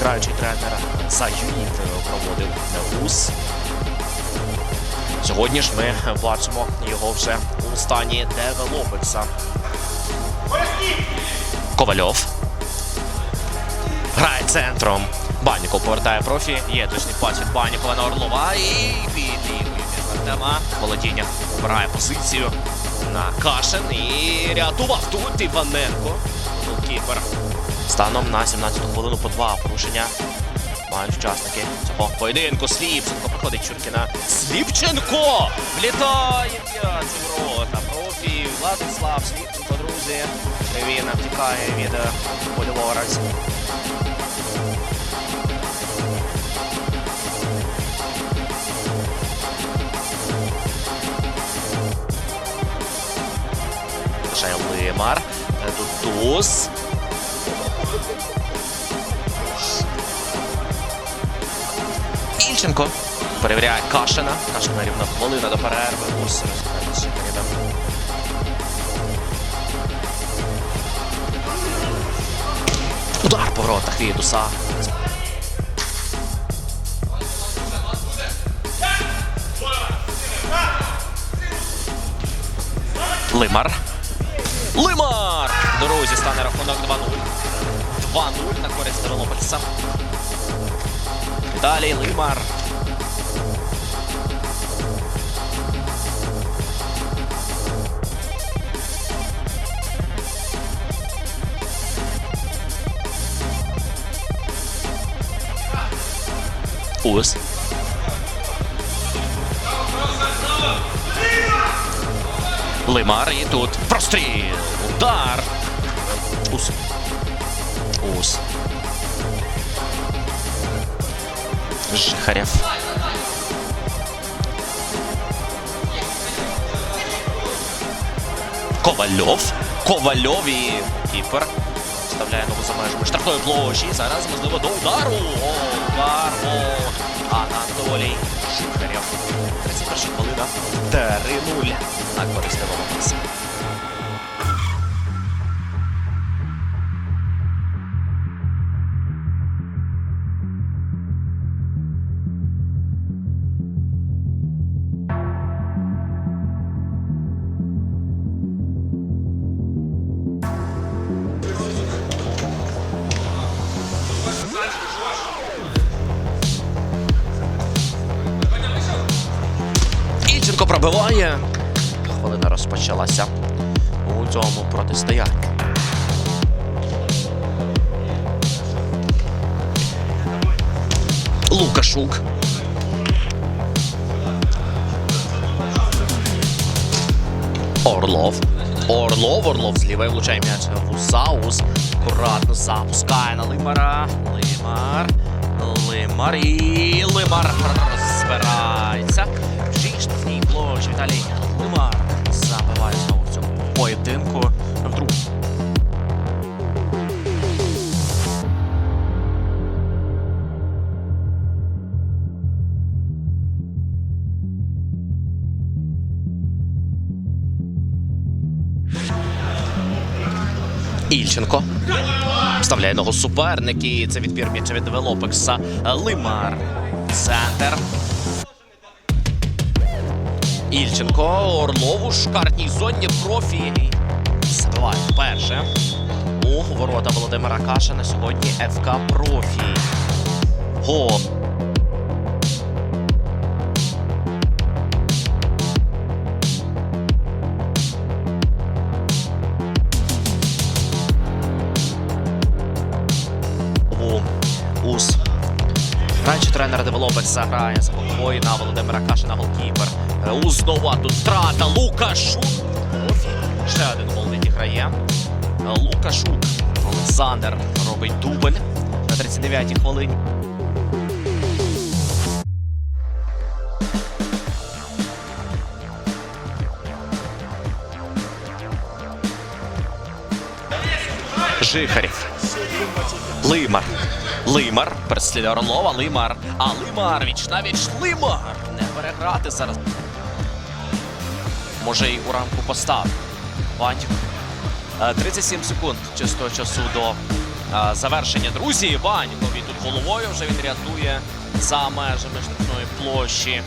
граючий тренер за юніт проводив УС. Сьогодні ж ми бачимо його вже у стані девелопекса. Ковальов. Грає центром. Баніков повертає профі. Є точний пас від Банікова на Орлова. І підлівує Артема. Володіння обирає позицію на Кашин. І рятував тут Іваненко. Голкіпер. Станом на 17-ту хвилину по два порушення. Мають учасники цього поєдинку. Сліпченко проходить Чуркіна. Сліпченко! Влітає у ворота. Профі Владислав Сліпченко, друзі. Він втікає від е, Ще Лимар. Е. Ільченко перевіряє Кашина. Кашина рівно хвилина до перерви. Передав. Удар по воротах від Уса. Лимар. Лимар! Друзі, стане рахунок 2-0. 2-0 на користь Тернопільця. Віталій Лимар. Ус. Лимар і тут простріл. Удар. Ус. Ус. Жихарєв. Ковальов. Ковальов і кіпер. Вставляє ногу за межами штрафної площі. Зараз можливо до удару. О, удар. О, Анатолій Шухарєв. 31 хвилина. 3-0 на користь. Пробиває. Хвилина розпочалася у цьому протистоянні. Лукашук. Орлов. Орлов, Орлов зліва влучає м'яч в Усаус. Акуратно запускає на Лимара. Лимар. Лимар і Лимар розбирається. Ільченко. Вставляє ногу суперник і це відбір м'яча від Велопекса. Лимар. Центр. Ільченко. Орлов у шкарній зоні профі. Забиває вперше. У ворота Володимира Кашина сьогодні ФК Профі. Гол. УС. Раніше тренер Девелопекса грає спокою на Володимира Кашина голкіпер. УС знову тут втрата. Лукашук. Ще один гол відіграє. Лукашук. Олександр робить дубль на 39-й хвилині. Жихарів. Лимар. Лимар. Переслідує Орлова. Лимар. А Лимар. Віч на віч. Лимар. Не переграти зараз. Може й у рамку постав. Вантів. Е, 37 секунд чистого часу до е, завершення. Друзі, Ванько. Тут головою вже він рятує за межами штрафної площі.